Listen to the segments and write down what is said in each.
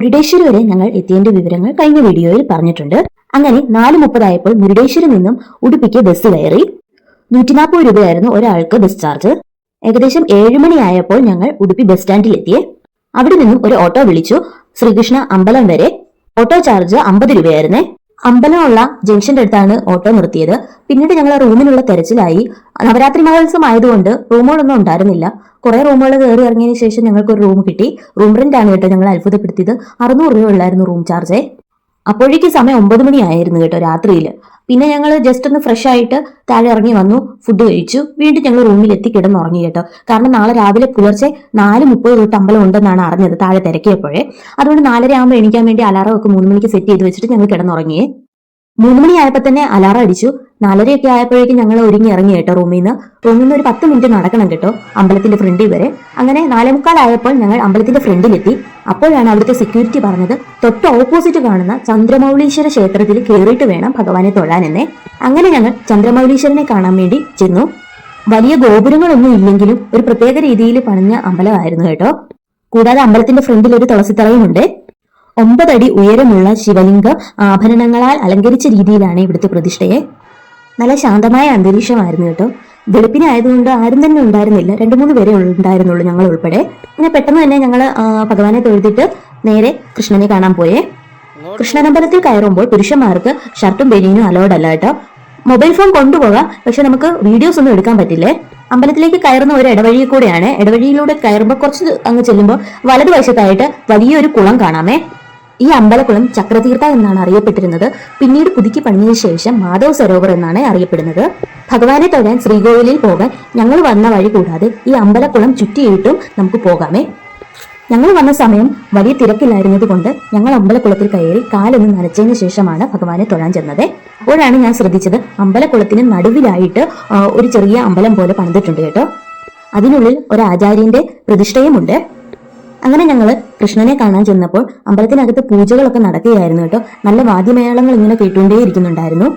മുരുടേശ്വരി വരെ ഞങ്ങൾ എത്തിയതിന്റെ വിവരങ്ങൾ കഴിഞ്ഞ വീഡിയോയിൽ പറഞ്ഞിട്ടുണ്ട്. അങ്ങനെ നാല് മുപ്പതായപ്പോൾ മുരുടേശ്വരിൽ നിന്നും ഉടുപ്പിക്ക് ബസ് കയറി. നൂറ്റിനാൽപ്പത് രൂപയായിരുന്നു ഒരാൾക്ക് ബസ് ചാർജ് ഏകദേശം ഏഴുമണിയായപ്പോൾ ഞങ്ങൾ ഉടുപ്പി ബസ് സ്റ്റാൻഡിൽ സ്റ്റാൻഡിലെത്തിയേ അവിടെ നിന്നും ഒരു ഓട്ടോ വിളിച്ചു. ശ്രീകൃഷ്ണ അമ്പലം വരെ. ഓട്ടോ ചാർജ് അമ്പത് രൂപയായിരുന്നേ. അമ്പലമുള്ള ജംഗ്ഷന്റെ അടുത്താണ് ഓട്ടോ നിർത്തിയത്. പിന്നീട് ഞങ്ങൾ റൂമിനുള്ള തെരച്ചിലായി. നവരാത്രി മഹോത്സവം ആയതുകൊണ്ട് റൂമുകളൊന്നും ഉണ്ടായിരുന്നില്ല. കുറെ റൂമുകൾ കയറി ഇറങ്ങിയതിന് ശേഷം ഞങ്ങൾക്ക് ഒരു റൂം കിട്ടി. റൂം റെന്റ് ആണ് കേട്ടോ ഞങ്ങൾ അത്ഭുതപ്പെടുത്തിയത്. അറുന്നൂറ് രൂപ ഉള്ളായിരുന്നു റൂം ചാർജ് അപ്പോഴേക്ക് സമയം ഒമ്പത് മണിയായിരുന്നു കേട്ടോ രാത്രിയിൽ പിന്നെ ഞങ്ങൾ ജസ്റ്റ് ഒന്ന് ഫ്രഷ് ആയിട്ട് താഴെ ഇറങ്ങി വന്നു ഫുഡ് കഴിച്ചു. വീണ്ടും ഞങ്ങൾ റൂമിൽ എത്തി കിടന്നുറങ്ങി കേട്ടോ. കാരണം നാളെ രാവിലെ പുലർച്ചെ നാല് മുപ്പത് തൊട്ട് അമ്പലം ഉണ്ടെന്നാണ് അറിഞ്ഞത് താഴെ തിരക്കിയപ്പോഴേ. അതുകൊണ്ട് നാലര ആകുമ്പോൾ എണീക്കാൻ വേണ്ടി അലാറം ഒക്കെ മൂന്ന് മണിക്ക് സെറ്റ് ചെയ്ത് വെച്ചിട്ട് ഞങ്ങൾ കിടന്നുറങ്ങിയേ മൂന്ന് മണിയായപ്പോൾ തന്നെ അലാറം അടിച്ചു. നാലരയൊക്കെ ആയപ്പോഴേക്കും ഞങ്ങൾ ഒരുങ്ങി ഇറങ്ങി കേട്ടോ റൂമിൽ നിന്ന് റൂമിൽ നിന്ന് ഒരു പത്ത് മിനിറ്റ് നടക്കണം കേട്ടോ അമ്പലത്തിന്റെ ഫ്രണ്ടിൽ വരെ. അങ്ങനെ നാലേമുക്കാലായപ്പോൾ ഞങ്ങൾ അമ്പലത്തിന്റെ ഫ്രണ്ടിലെത്തി. അപ്പോഴാണ് അവിടുത്തെ സെക്യൂരിറ്റി പറഞ്ഞത് തൊട്ട് ഓപ്പോസിറ്റ് കാണുന്ന ചന്ദ്രമൗളീശ്വര ക്ഷേത്രത്തിൽ കയറിയിട്ട് വേണം ഭഗവാനെ തൊഴാനെന്നേ. അങ്ങനെ ഞങ്ങൾ ചന്ദ്രമൗളീശ്വരനെ കാണാൻ വേണ്ടി ചെന്നു. വലിയ ഗോപുരങ്ങളൊന്നും ഇല്ലെങ്കിലും ഒരു പ്രത്യേക രീതിയിൽ പണിഞ്ഞ അമ്പലമായിരുന്നു കേട്ടോ. കൂടാതെ അമ്പലത്തിന്റെ ഫ്രണ്ടിൽ ഒരു തുളസിത്തറയുമുണ്ട് ഒമ്പതടി ഉയരമുള്ള ശിവലിംഗം ആഭരണങ്ങളാൽ അലങ്കരിച്ച രീതിയിലാണ് ഇവിടുത്തെ പ്രതിഷ്ഠയെ. നല്ല ശാന്തമായ അന്തരീക്ഷമായിരുന്നു കേട്ടോ. വെളുപ്പിനായതുകൊണ്ട് ആരും തന്നെ ഉണ്ടായിരുന്നില്ല. രണ്ടു മൂന്ന് പേരെ ഉണ്ടായിരുന്നുള്ളൂ ഞങ്ങൾ ഉൾപ്പെടെ. പിന്നെ പെട്ടെന്ന് തന്നെ ഞങ്ങൾ ഭഗവാനെ തൊഴുതിട്ട് നേരെ കൃഷ്ണനെ കാണാൻ പോയേ. കൃഷ്ണനമ്പലത്തിൽ കയറുമ്പോൾ പുരുഷന്മാർക്ക് ഷർട്ടും ബനിയനും അലോഡ് അല്ല കേട്ടോ. മൊബൈൽ ഫോൺ കൊണ്ടുപോകാം പക്ഷെ നമുക്ക് വീഡിയോസ് ഒന്നും എടുക്കാൻ പറ്റില്ലേ? അമ്പലത്തിലേക്ക് കയറുന്ന ഒരു ഇടവഴി കൂടെയാണ്. ഇടവഴിയിലൂടെ കയറുമ്പോൾ കുറച്ച് അങ്ങ് ചെല്ലുമ്പോൾ വലതുവശത്തായിട്ട് വലിയൊരു കുളം കാണാമേ. ഈ അമ്പലക്കുളം ചക്രതീർത്ഥ എന്നാണ് അറിയപ്പെട്ടിരുന്നത്. പിന്നീട് പുതുക്കി പണിഞ്ഞതിന് ശേഷം മാധവ് സരോവർ എന്നാണ് അറിയപ്പെടുന്നത്. ഭഗവാനെ തൊഴാൻ ശ്രീകോവിലിൽ പോകാൻ ഞങ്ങൾ വന്ന വഴി കൂടാതെ ഈ അമ്പലക്കുളം ചുറ്റിയിട്ടും നമുക്ക് പോകാമേ. ഞങ്ങൾ വന്ന സമയം വലിയ തിരക്കില്ലായിരുന്നത് കൊണ്ട് ഞങ്ങൾ അമ്പലക്കുളത്തിൽ കയറി കാലൊന്ന് നനച്ചതിന് ശേഷമാണ് ഭഗവാനെ തൊഴാൻ ചെന്നത്. അപ്പോഴാണ് ഞാൻ ശ്രദ്ധിച്ചത് അമ്പലക്കുളത്തിന് നടുവിലായിട്ട് ഒരു ചെറിയ അമ്പലം പോലെ പണിതിട്ടുണ്ട് കേട്ടോ. അതിനുള്ളിൽ ഒരു ആചാര്യന്റെ പ്രതിഷ്ഠയുമുണ്ട്. അങ്ങനെ ഞങ്ങൾ കൃഷ്ണനെ കാണാൻ ചെന്നപ്പോൾ അമ്പലത്തിനകത്ത് പൂജകളൊക്കെ നടക്കുകയായിരുന്നു കേട്ടോ. നല്ല വാദ്യമേളങ്ങൾ ഇങ്ങനെ കേട്ടുകൊണ്ടേയിരിക്കുന്നുണ്ടായിരുന്നു.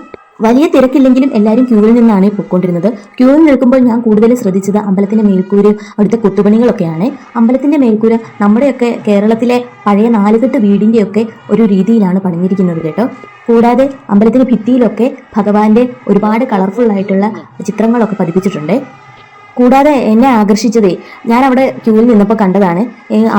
വലിയ തിരക്കില്ലെങ്കിലും എല്ലാവരും ക്യൂവിൽ നിന്നാണ് പൊയ്ക്കൊണ്ടിരുന്നത്. ക്യൂവിൽ നിൽക്കുമ്പോൾ ഞാൻ കൂടുതൽ ശ്രദ്ധിച്ചത് അമ്പലത്തിന്റെ മേൽക്കൂര് അവിടുത്തെ കൊത്തുപണികളൊക്കെയാണ്. അമ്പലത്തിന്റെ മേൽക്കൂര് നമ്മുടെയൊക്കെ കേരളത്തിലെ പഴയ നാലുകെട്ട് വീടിന്റെയൊക്കെ ഒരു രീതിയിലാണ് പണിഞ്ഞിരിക്കുന്നത് കേട്ടോ. കൂടാതെ അമ്പലത്തിന്റെ ഭിത്തിയിലൊക്കെ ഭഗവാന്റെ ഒരുപാട് കളർഫുൾ ആയിട്ടുള്ള ചിത്രങ്ങളൊക്കെ പതിപ്പിച്ചിട്ടുണ്ട്. കൂടാതെ എന്നെ ആകർഷിച്ചതേ ഞാൻ അവിടെ ക്യൂവിൽ നിന്നപ്പോൾ കണ്ടതാണ്.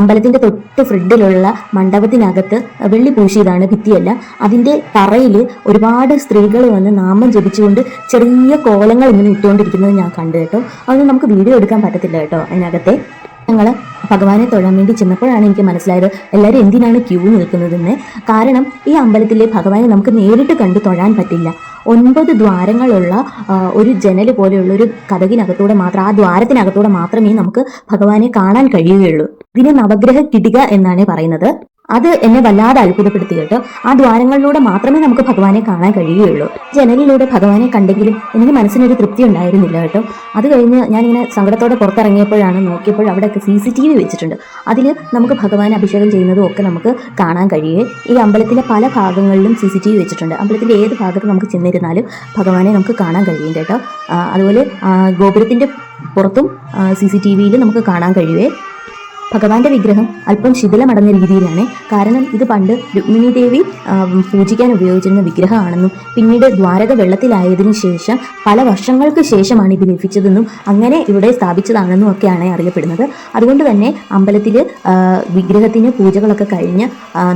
അമ്പലത്തിന്റെ തൊട്ട് ഫ്രിഡിലുള്ള മണ്ഡപത്തിനകത്ത് വെള്ളി പൂശിയതാണ് ഭിത്തിയല്ല. അതിന്റെ തറയിൽ ഒരുപാട് സ്ത്രീകൾ വന്ന് നാമം ജപിച്ചുകൊണ്ട് ചെറിയ കോലങ്ങൾ ഇങ്ങനെ ഇട്ടുകൊണ്ടിരിക്കുന്നത് ഞാൻ കണ്ടു കേട്ടോ. അതൊന്നും നമുക്ക് വീഡിയോ എടുക്കാൻ പറ്റത്തില്ല കേട്ടോ അതിനകത്തെ. ഞങ്ങൾ ഭഗവാനെ തൊഴാൻ വേണ്ടി ചെന്നപ്പോഴാണ് എനിക്ക് മനസ്സിലായത് എല്ലാവരും എന്തിനാണ് ക്യൂ നിൽക്കുന്നതെന്ന്. കാരണം ഈ അമ്പലത്തിലെ ഭഗവാനെ നമുക്ക് നേരിട്ട് കണ്ട് തൊഴാൻ പറ്റില്ല. ഒൻപത് ദ്വാരങ്ങളുള്ള ഒരു ജനൽ പോലെയുള്ള ഒരു കഥകിനകത്തൂടെ മാത്രം ആ ദ്വാരത്തിനകത്തൂടെ മാത്രമേ നമുക്ക് ഭഗവാനെ കാണാൻ കഴിയുകയുള്ളൂ. ഇതിനെ നവഗ്രഹ കിടിക എന്നാണ് പറയുന്നത്. അത് എന്നെ വല്ലാതെ അത്ഭുതപ്പെടുത്തി കേട്ടോ. ആ ദ്വാരങ്ങളിലൂടെ മാത്രമേ നമുക്ക് ഭഗവാനെ കാണാൻ കഴിയുകയുള്ളൂ. ജനലിലൂടെ ഭഗവാനെ കണ്ടെങ്കിലും എനിക്ക് മനസ്സിനൊരു തൃപ്തി ഉണ്ടായിരുന്നില്ല കേട്ടോ. അത് കഴിഞ്ഞ് ഞാനിങ്ങനെ സങ്കടത്തോടെ പുറത്തിറങ്ങിയപ്പോഴാണ് നോക്കിയപ്പോൾ അവിടെ സി സി ടി വി വെച്ചിട്ടുണ്ട്. അതിൽ നമുക്ക് ഭഗവാൻ അഭിഷേകം ചെയ്യുന്നതും ഒക്കെ നമുക്ക് കാണാൻ കഴിയേ ഈ അമ്പലത്തിലെ പല ഭാഗങ്ങളിലും സി സി ടി വി വെച്ചിട്ടുണ്ട്. അമ്പലത്തിന്റെ ഏത് ഭാഗത്ത് നമുക്ക് ചെന്നിരുന്നാലും ഭഗവാനെ നമുക്ക് കാണാൻ കഴിയും കേട്ടോ. അതുപോലെ ഗോപുരത്തിന്റെ പുറത്തും സി സി ടി വിയിൽ നമുക്ക് കാണാൻ കഴിയുവേ ഭഗവാന്റെ വിഗ്രഹം അല്പം ശിഥിലമടഞ്ഞ രീതിയിലാണ്. കാരണം ഇത് പണ്ട് രുക്മിണി ദേവി പൂജിക്കാൻ ഉപയോഗിച്ചിരുന്ന വിഗ്രഹമാണെന്നും പിന്നീട് ദ്വാരക വെള്ളത്തിലായതിനു ശേഷം പല വർഷങ്ങൾക്ക് ശേഷമാണ് ഇത് ലഭിച്ചതെന്നും അങ്ങനെ ഇവിടെ സ്ഥാപിച്ചതാണെന്നും ഒക്കെയാണ് അറിയപ്പെടുന്നത്. അതുകൊണ്ട് തന്നെ അമ്പലത്തിൽ വിഗ്രഹത്തിന് പൂജകളൊക്കെ കഴിഞ്ഞ്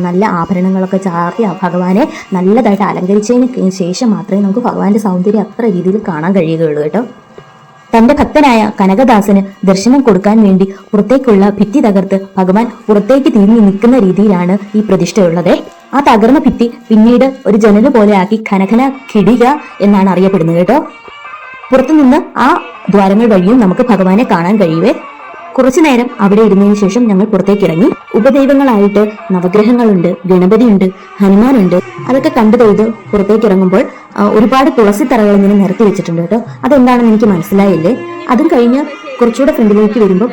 നല്ല ആഭരണങ്ങളൊക്കെ ചാർത്തി ഭഗവാനെ നല്ലതായിട്ട് അലങ്കരിച്ചതിന് ശേഷം മാത്രമേ നമുക്ക് ഭഗവാന്റെ സൗന്ദര്യം അത്ര രീതിയിൽ കാണാൻ കഴിയുകയുള്ളൂ കേട്ടോ. തന്റെ ഭക്തനായ കനകദാസന് ദർശനം കൊടുക്കാൻ വേണ്ടി പുറത്തേക്കുള്ള ഭിത്തി തകർത്ത് ഭഗവാൻ പുറത്തേക്ക് തിരിഞ്ഞു നിൽക്കുന്ന രീതിയിലാണ് ഈ പ്രതിഷ്ഠയുള്ളത്. ആ തകർന്ന ഭിത്തി പിന്നീട് ഒരു ജനൽ പോലെയാക്കി കനകന കിടിക എന്നാണ് അറിയപ്പെടുന്നത് കേട്ടോ. പുറത്തുനിന്ന് ആ ദ്വാരങ്ങൾ വഴിയും നമുക്ക് ഭഗവാനെ കാണാൻ കഴിയുവേ. കുറച്ചു നേരം അവിടെ ഇരുന്നതിന് ശേഷം ഞങ്ങൾ പുറത്തേക്ക് ഇറങ്ങി. ഉപദൈവങ്ങളായിട്ട് നവഗ്രഹങ്ങളുണ്ട് ഗണപതിയുണ്ട് ഹനുമാനുണ്ട്. അതൊക്കെ കണ്ടു തൊഴുത് പുറത്തേക്ക് ഇറങ്ങുമ്പോൾ ഒരുപാട് തുളസി തറകൾ ഇങ്ങനെ നിരത്തി വെച്ചിട്ടുണ്ട് കേട്ടോ. അതെന്താണെന്ന് എനിക്ക് മനസ്സിലായില്ലേ? അതും കഴിഞ്ഞ് കുറച്ചുകൂടെ ഫ്രണ്ടിലേക്ക് വരുമ്പോൾ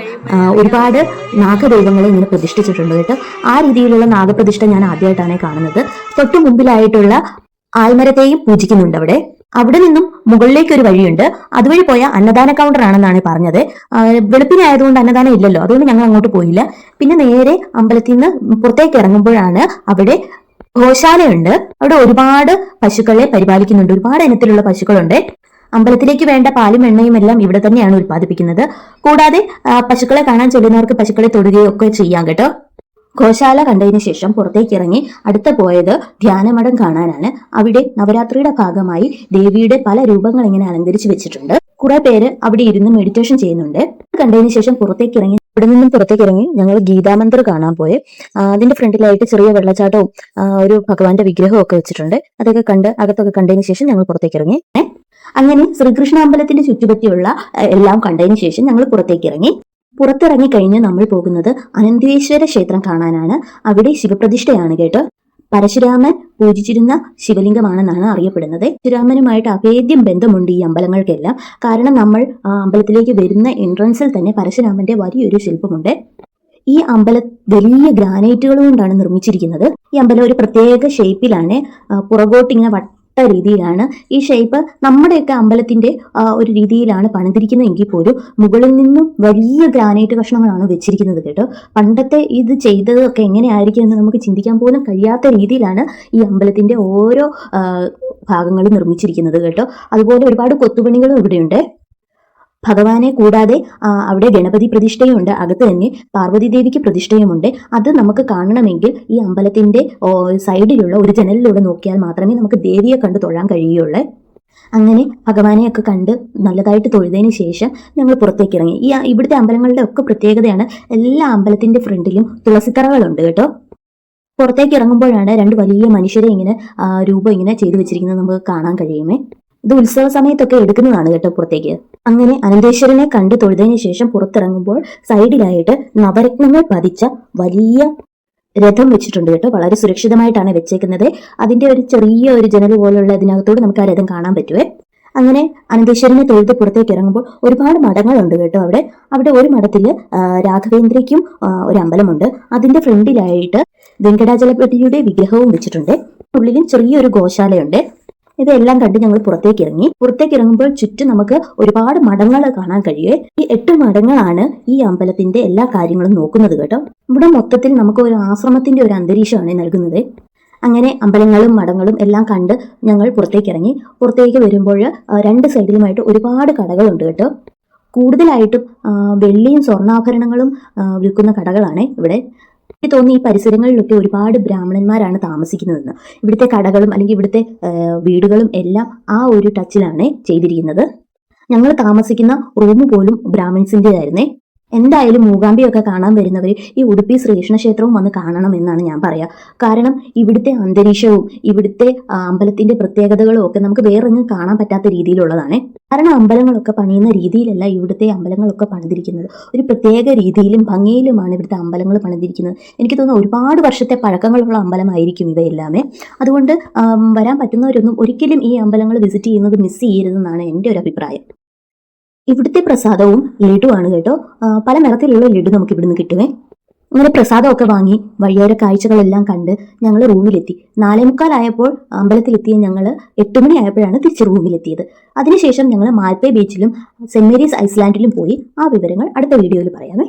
ഒരുപാട് നാഗദൈവങ്ങളെ ഇങ്ങനെ പ്രതിഷ്ഠിച്ചിട്ടുണ്ട് കേട്ടോ. ആ രീതിയിലുള്ള നാഗപ്രതിഷ്ഠ ഞാൻ ആദ്യമായിട്ടാണ് കാണുന്നത്. തൊട്ടു മുമ്പിലായിട്ടുള്ള ആൽമരത്തെയും പൂജിക്കുന്നുണ്ട് അവിടെ. അവിടെ നിന്നും മുകളിലേക്ക് ഒരു വഴിയുണ്ട്. അതുവഴി പോയ അന്നദാന കൗണ്ടർ ആണെന്നാണ് പറഞ്ഞത്. വെളുപ്പിനെ ആയതുകൊണ്ട് അന്നദാനം ഇല്ലല്ലോ. അതുകൊണ്ട് ഞങ്ങൾ അങ്ങോട്ട് പോയില്ല. പിന്നെ നേരെ അമ്പലത്തിൽ നിന്ന് പുറത്തേക്ക് ഇറങ്ങുമ്പോഴാണ് അവിടെ ഗോശാലയുണ്ട്. അവിടെ ഒരുപാട് പശുക്കളെ പരിപാലിക്കുന്നുണ്ട്. ഒരുപാട് ഇനത്തിലുള്ള പശുക്കളുണ്ട്. അമ്പലത്തിലേക്ക് വേണ്ട പാലും എണ്ണയും എല്ലാം ഇവിടെ തന്നെയാണ് ഉൽപ്പാദിപ്പിക്കുന്നത്. കൂടാതെ പശുക്കളെ കാണാൻ ചെല്ലുന്നവർക്ക് പശുക്കളെ തൊടുകയോ ഒക്കെ ചെയ്യാം കേട്ടോ. ഗോശാല കണ്ടതിന് ശേഷം പുറത്തേക്ക് ഇറങ്ങി അടുത്ത പോയത് ധ്യാനമഠം കാണാനാണ്. അവിടെ നവരാത്രിയുടെ ഭാഗമായി ദേവിയുടെ പല രൂപങ്ങൾ ഇങ്ങനെ അലങ്കരിച്ചു വെച്ചിട്ടുണ്ട്. കുറെ പേര് അവിടെ ഇരുന്ന് മെഡിറ്റേഷൻ ചെയ്യുന്നുണ്ട്. കണ്ടതിന് ശേഷം പുറത്തേക്ക് ഇറങ്ങി ഇവിടെ നിന്നും പുറത്തേക്ക് ഇറങ്ങി ഞങ്ങൾ ഗീതാമന്ദിർ കാണാൻ പോയി. അതിന്റെ ഫ്രണ്ടിലായിട്ട് ചെറിയ വെള്ളച്ചാട്ടവും ഒരു ഭഗവാന്റെ വിഗ്രഹവും ഒക്കെ വെച്ചിട്ടുണ്ട്. അതൊക്കെ കണ്ട് അകത്തൊക്കെ കണ്ടതിന് ശേഷം ഞങ്ങൾ പുറത്തേക്ക് ഇറങ്ങി? അങ്ങനെ ശ്രീകൃഷ്ണ അമ്പലത്തിന്റെ ചുറ്റുപറ്റിയുള്ള എല്ലാം കണ്ടതിന് ശേഷം ഞങ്ങൾ പുറത്തേക്ക് ഇറങ്ങി. പുറത്തിറങ്ങി കഴിഞ്ഞ് നമ്മൾ പോകുന്നത് അനന്തേശ്വര ക്ഷേത്രം കാണാനാണ്. അവിടെ ശിവപ്രതിഷ്ഠയാണ് കേട്ടോ. പരശുരാമൻ പൂജിച്ചിരുന്ന ശിവലിംഗമാണെന്നാണ് അറിയപ്പെടുന്നത്. പരശുരാമനുമായിട്ട് അഭേദ്യം ബന്ധമുണ്ട് ഈ അമ്പലങ്ങൾക്കെല്ലാം. കാരണം നമ്മൾ ആ അമ്പലത്തിലേക്ക് വരുന്ന എൻട്രൻസിൽ തന്നെ പരശുരാമന്റെ വലിയൊരു ശില്പമുണ്ട്. ഈ അമ്പല വലിയ ഗ്രാനൈറ്റുകൾ കൊണ്ടാണ് നിർമ്മിച്ചിരിക്കുന്നത്. ഈ അമ്പലം ഒരു പ്രത്യേക ഷേപ്പിലാണ് ആ, വട്ട രീതിയിലാണ് ഈ ഷേപ്പ് നമ്മുടെയൊക്കെ അമ്പലത്തിന്റെ ഒരു രീതിയിലാണ് പണിതിരിക്കുന്നതെങ്കിൽ പോലും മുകളിൽ നിന്നും വലിയ ഗ്രാനൈറ്റ് കഷ്ണങ്ങളാണ് വെച്ചിരിക്കുന്നത് കേട്ടോ. പണ്ടത്തെ ഇത് ചെയ്തതൊക്കെ എങ്ങനെയായിരിക്കും എന്ന് നമുക്ക് ചിന്തിക്കാൻ പോലും കഴിയാത്ത രീതിയിലാണ് ഈ അമ്പലത്തിന്റെ ഓരോ ഭാഗങ്ങളും നിർമ്മിച്ചിരിക്കുന്നത് കേട്ടോ. അതുപോലെ ഒരുപാട് കൊത്തുപണികളും ഇവിടെയുണ്ട്. ഭഗവാനെ കൂടാതെ അവിടെ ഗണപതി പ്രതിഷ്ഠയുണ്ട്. അകത്ത് തന്നെ പാർവതി ദേവിക്ക് പ്രതിഷ്ഠയുമുണ്ട്. അത് നമുക്ക് കാണണമെങ്കിൽ ഈ അമ്പലത്തിന്റെ സൈഡിലുള്ള ഒരു ജനലിലൂടെ നോക്കിയാൽ മാത്രമേ നമുക്ക് ദേവിയെ കണ്ട് തൊഴാൻ കഴിയുള്ളൂ. അങ്ങനെ ഭഗവാനെയൊക്കെ കണ്ട് നല്ലതായിട്ട് തൊഴുതതിന് ശേഷം ഞങ്ങൾ പുറത്തേക്ക് ഇറങ്ങി. ഈ ഇവിടുത്തെ അമ്പലങ്ങളുടെ ഒക്കെ പ്രത്യേകതയാണ് എല്ലാ അമ്പലത്തിന്റെ ഫ്രണ്ടിലും തുളസിത്തറകളുണ്ട് കേട്ടോ. പുറത്തേക്ക് ഇറങ്ങുമ്പോഴാണ് രണ്ട് വലിയ മനുഷ്യരെ ഇങ്ങനെ രൂപം ഇങ്ങനെ ചെയ്തു വെച്ചിരിക്കുന്നത് നമുക്ക് കാണാൻ കഴിയുമേ. ഇത് ഉത്സവ സമയത്തൊക്കെ എടുക്കുന്നതാണ് കേട്ടോ പുറത്തേക്ക്. അങ്ങനെ അനന്തേശ്വരനെ കണ്ടു തൊഴുതതിനു ശേഷം പുറത്തിറങ്ങുമ്പോൾ സൈഡിലായിട്ട് നവരത്നങ്ങൾ പതിച്ച വലിയ രഥം വെച്ചിട്ടുണ്ട് കേട്ടോ. വളരെ സുരക്ഷിതമായിട്ടാണ് വെച്ചേക്കുന്നത്. അതിന്റെ ഒരു ചെറിയ ഒരു ജനൽ പോലുള്ള ഇതിനകത്തോട് നമുക്ക് ആ രഥം കാണാൻ പറ്റുവേ. അങ്ങനെ അനന്തേശ്വരനെ തൊഴുത് പുറത്തേക്ക് ഇറങ്ങുമ്പോൾ ഒരുപാട് മഠങ്ങളുണ്ട് കേട്ടോ അവിടെ. അവിടെ ഒരു മഠത്തിൽ രാഘവേന്ദ്രയ്ക്കും ഒരു അമ്പലമുണ്ട്. അതിന്റെ ഫ്രണ്ടിലായിട്ട് വെങ്കടാചലപതിയുടെ വിഗ്രഹവും വെച്ചിട്ടുണ്ട്. ഉള്ളിലും ചെറിയൊരു ഗോശാലയുണ്ട്. ഇതെല്ലാം കണ്ട് ഞങ്ങൾ പുറത്തേക്ക് ഇറങ്ങി. പുറത്തേക്ക് ഇറങ്ങുമ്പോൾ ചുറ്റും നമുക്ക് ഒരുപാട് മഠങ്ങൾ കാണാൻ കഴിയേ. ഈ എട്ട് മഠങ്ങളാണ് ഈ അമ്പലത്തിന്റെ എല്ലാ കാര്യങ്ങളും നോക്കുന്നത് കേട്ടോ. ഇവിടെ മൊത്തത്തിൽ നമുക്ക് ഒരു ആശ്രമത്തിന്റെ ഒരു അന്തരീക്ഷമാണ് നൽകുന്നത്. അങ്ങനെ അമ്പലങ്ങളും മഠങ്ങളും എല്ലാം കണ്ട് ഞങ്ങൾ പുറത്തേക്ക് ഇറങ്ങി. പുറത്തേക്ക് വരുമ്പോൾ രണ്ട് സൈഡിലുമായിട്ട് ഒരുപാട് കടകളുണ്ട് കേട്ടോ. കൂടുതലായിട്ടും വെള്ളിയും സ്വർണാഭരണങ്ങളും വിൽക്കുന്ന കടകളാണ് ഇവിടെ. എനിക്ക് തോന്നി ഈ പരിസരങ്ങളിലൊക്കെ ഒരുപാട് ബ്രാഹ്മണന്മാരാണ് താമസിക്കുന്നതെന്ന്. ഇവിടുത്തെ കടകളും അല്ലെങ്കിൽ ഇവിടുത്തെ വീടുകളും എല്ലാം ആ ഒരു ടച്ചിലാണ് ചെയ്തിരിക്കുന്നത്. ഞങ്ങൾ താമസിക്കുന്ന റൂം പോലും ബ്രാഹ്മിൻസിന്റെതായിരുന്നേ എന്തായാലും മൂകാംബിയൊക്കെ കാണാൻ വരുന്നവർ ഈ ഉടുപ്പി ശ്രീകൃഷ്ണ ക്ഷേത്രവും വന്ന് കാണണം എന്നാണ് ഞാൻ പറയുക കാരണം ഇവിടുത്തെ അന്തരീക്ഷവും ഇവിടുത്തെ അമ്പലത്തിന്റെ പ്രത്യേകതകളും ഒക്കെ നമുക്ക് വേറെങ്ങും കാണാൻ പറ്റാത്ത രീതിയിലുള്ളതാണ്. കാരണം അമ്പലങ്ങളൊക്കെ പണിയുന്ന രീതിയിലല്ല ഇവിടുത്തെ അമ്പലങ്ങളൊക്കെ പണിതിരിക്കുന്നത്. ഒരു പ്രത്യേക രീതിയിലും ഭംഗിയിലുമാണ് ഇവിടുത്തെ അമ്പലങ്ങൾ പണിതിരിക്കുന്നത്. എനിക്ക് തോന്നുന്നു ഒരുപാട് വർഷത്തെ പഴക്കങ്ങളുള്ള അമ്പലമായിരിക്കും ഇവയെല്ലാമേ. അതുകൊണ്ട് വരാൻ പറ്റുന്നവരൊന്നും ഒരിക്കലും ഈ അമ്പലങ്ങൾ വിസിറ്റ് ചെയ്യുന്നത് മിസ് ചെയ്യരുതെന്നാണ് എന്റെ ഒരു അഭിപ്രായം. ഇവിടുത്തെ പ്രസാദവും ലഡുവാണ് കേട്ടോ. പല നിറത്തിലുള്ള ലഡു നമുക്ക് ഇവിടുന്ന് കിട്ടുവേ. അങ്ങനെ പ്രസാദമൊക്കെ വാങ്ങി വഴിയോര കാഴ്ചകളെല്ലാം കണ്ട് ഞങ്ങൾ റൂമിലെത്തി. നാലേ മുക്കാലായപ്പോൾ അമ്പലത്തിലെത്തിയ ഞങ്ങൾ എട്ട് മണി ആയപ്പോഴാണ് തിരിച്ച് റൂമിലെത്തിയത്. അതിനുശേഷം ഞങ്ങൾ മാൽപ്പേ ബീച്ചിലും സെന്റ് മേരീസ് ഐസ്ലാൻഡിലും പോയി ആ വിവരങ്ങൾ അടുത്ത വീഡിയോയിൽ പറയാമേ